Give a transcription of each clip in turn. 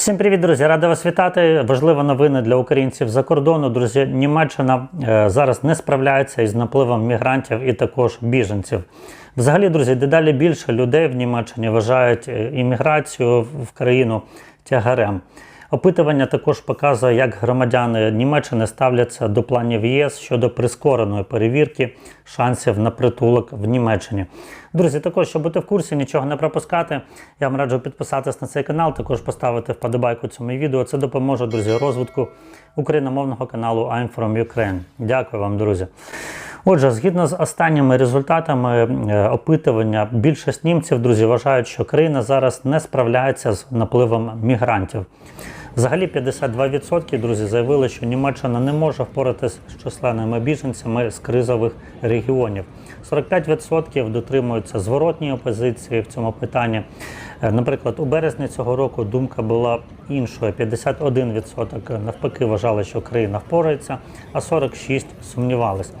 Всім привіт, друзі! Рада вас вітати. Важлива новина для українців за кордону. Друзі, Німеччина е, зараз не справляється із напливом мігрантів і також біженців. Взагалі, друзі, дедалі більше людей в Німеччині вважають е, імміграцію в країну тягарем. Опитування також показує, як громадяни Німеччини ставляться до планів ЄС щодо прискореної перевірки шансів на притулок в Німеччині. Друзі, також, щоб бути в курсі, нічого не пропускати, я вам раджу підписатись на цей канал, також поставити вподобайку цьому відео. Це допоможе, друзі, розвитку україномовного каналу I'm from Ukraine. Дякую вам, друзі. Отже, згідно з останніми результатами е, опитування, більшість німців, друзі, вважають, що країна зараз не справляється з напливом мігрантів. Взагалі 52% друзі заявили, що Німеччина не може впоратися з численними біженцями з кризових регіонів. 45% дотримуються зворотньої опозиції в цьому питанні. Е, Наприклад, у березні цього року думка була іншою. 51% навпаки вважали, що країна впорається, а 46% сумнівались.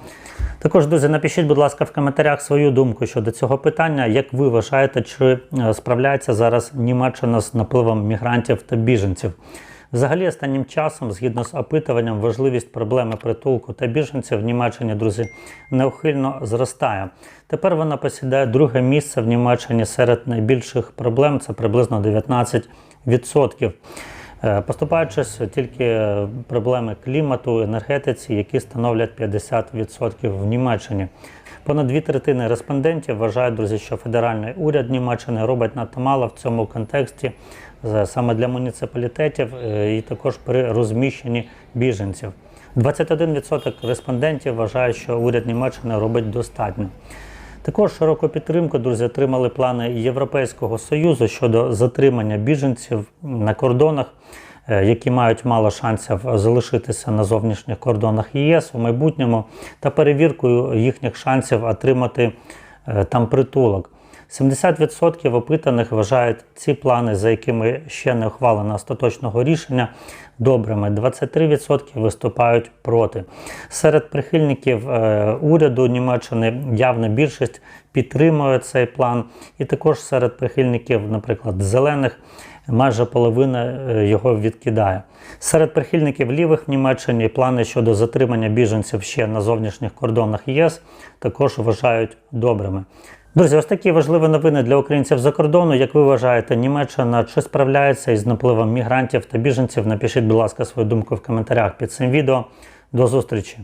Також, друзі, напишіть, будь ласка, в коментарях свою думку щодо цього питання. Як ви вважаєте, чи е, справляється зараз Німеччина з напливом мігрантів та біженців? Взагалі, останнім часом, згідно з опитуванням, важливість проблеми притулку та біженців в Німеччині, друзі, неухильно зростає. Тепер вона посідає друге місце в Німеччині серед найбільших проблем це приблизно 19%. Е, Поступаючись тільки е, проблеми клімату, енергетиці, які становлять 50% в Німеччині. Понад дві третини респондентів вважають, друзі, що федеральний уряд Німеччини робить надто мало в цьому контексті саме для муніципалітетів е, і також при розміщенні біженців. 21% респондентів вважають, що уряд Німеччини робить достатньо. Також широку підтримку, друзі, отримали плани Європейського Союзу щодо затримання біженців на кордонах, е, які мають мало шансів залишитися на зовнішніх кордонах ЄС у майбутньому, та перевіркою їхніх шансів отримати е, там притулок. 70% опитаних вважають ці плани, за якими ще не ухвалено остаточного рішення, добрими. 23% виступають проти. Серед прихильників е, уряду Німеччини явна більшість підтримує цей план, і також серед прихильників, наприклад, зелених. Майже половина е, його відкидає. Серед прихильників лівих в Німеччині плани щодо затримання біженців ще на зовнішніх кордонах ЄС також вважають добрими. Друзі, ось такі важливі новини для українців за кордону. Як ви вважаєте, Німеччина чи справляється із напливом мігрантів та біженців? Напишіть, будь ласка, свою думку в коментарях під цим відео. До зустрічі!